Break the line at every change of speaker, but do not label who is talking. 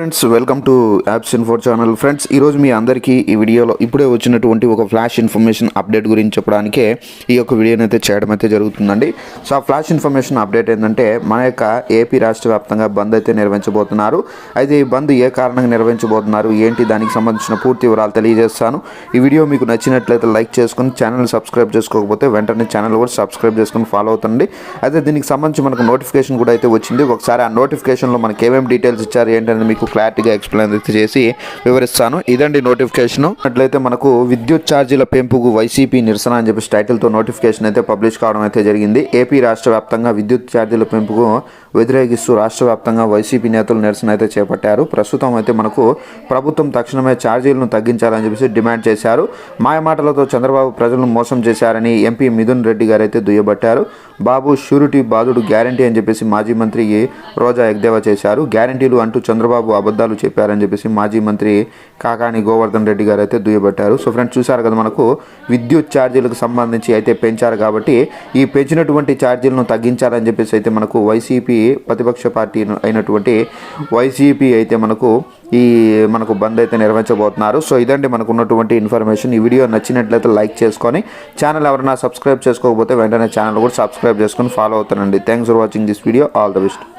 Friends welcome to apps ఇన్ఫోర్ channel friends ఈరోజు మీ అందరికీ ఈ వీడియోలో ఇప్పుడే వచ్చినటువంటి ఒక ఫ్లాష్ ఇన్ఫర్మేషన్ అప్డేట్ గురించి చెప్పడానికే ఈ యొక్క వీడియోని అయితే చేయడం అయితే జరుగుతుందండి. సో ఆ ఫ్లాష్ ఇన్ఫర్మేషన్ అప్డేట్ ఏంటంటే మన యొక్క ఏపీ రాష్ట్ర వ్యాప్తంగా బంద్ అయితే నిర్వహించబోతున్నారు. అయితే ఈ బంద్ ఏ కారణంగా నిర్వహించబోతున్నారు? ఏంటి? దానికి సంబంధించిన పూర్తి వివరాలు తెలియజేస్తాను. ఈ వీడియో మీకు నచ్చినట్లయితే లైక్ చేసుకుని ఛానల్ సబ్స్క్రైబ్ చేసుకోకపోతే వెంటనే ఛానల్ కూడా సబ్స్క్రైబ్ చేసుకుని ఫాలో అవుతుంది అయితే దీనికి సంబంధించి మనకు నోటిఫికేషన్ కూడా అయితే వచ్చింది. ఒకసారి ఆ నోటిఫికేషన్లో మనకి ఏమేమి డీటెయిల్స్ ఇచ్చారు ఏంటనేది మీకు క్లారిటీగా ఎక్స్ప్లెయిన్ అయితే చేసి వివరిస్తాను. ఇదండి నోటిఫికేషన్. అట్లయితే మనకు విద్యుత్ ఛార్జీల పెంపుకు వైసీపీ నిరసన అని చెప్పి టైటిల్తో నోటిఫికేషన్ అయితే పబ్లిష్ కావడం అయితే జరిగింది. ఏపీ రాష్ట్ర వ్యాప్తంగా విద్యుత్ ఛార్జీల పెంపుకు వ్యతిరేకిస్తూ రాష్ట్ర వ్యాప్తంగా వైసీపీ నేతలు నిరసన అయితే చేపట్టారు. ప్రస్తుతం అయితే మనకు ప్రభుత్వం తక్షణమే ఛార్జీలను తగ్గించాలని చెప్పేసి డిమాండ్ చేశారు. మాయమాటలతో చంద్రబాబు ప్రజలను మోసం చేశారని ఎంపీ మిథున్ రెడ్డి గారు అయితే దుయ్యబట్టారు. బాబు షూరిటీ బాధుడు గ్యారంటీ అని చెప్పేసి మాజీ మంత్రి రోజా ఎగ్దేవా చేశారు. గ్యారంటీలు అంటూ చంద్రబాబు అబద్ధాలు చెప్పారని చెప్పేసి మాజీ మంత్రి కాకాని గోవర్ధన్ రెడ్డి గారు అయితే దుయ్యబట్టారు. సో ఫ్రెండ్స్ చూసారు కదా మనకు విద్యుత్ ఛార్జీలకు సంబంధించి అయితే పెంచారు కాబట్టి ఈ పెంచినటువంటి ఛార్జీలను తగ్గించాలని చెప్పేసి అయితే మనకు వైసీపీ ప్రతిపక్ష పార్టీ అయినటువంటి వైసీపీ అయితే మనకు ఈ మనకు బంద్ అయితే నిర్వహించబోతున్నారు. సో ఇదండి మనకు ఉన్నటువంటి ఇన్ఫర్మేషన్. ఈ వీడియో నచ్చినట్లయితే లైక్ చేసుకొని ఛానల్ ఎవరైనా సబ్స్క్రైబ్ చేసుకోకపోతే వెంటనే ఛానల్ కూడా సబ్స్క్రైబ్ చేసుకొని ఫాలో అవుతానండి. Thanks for watching this video. All the best.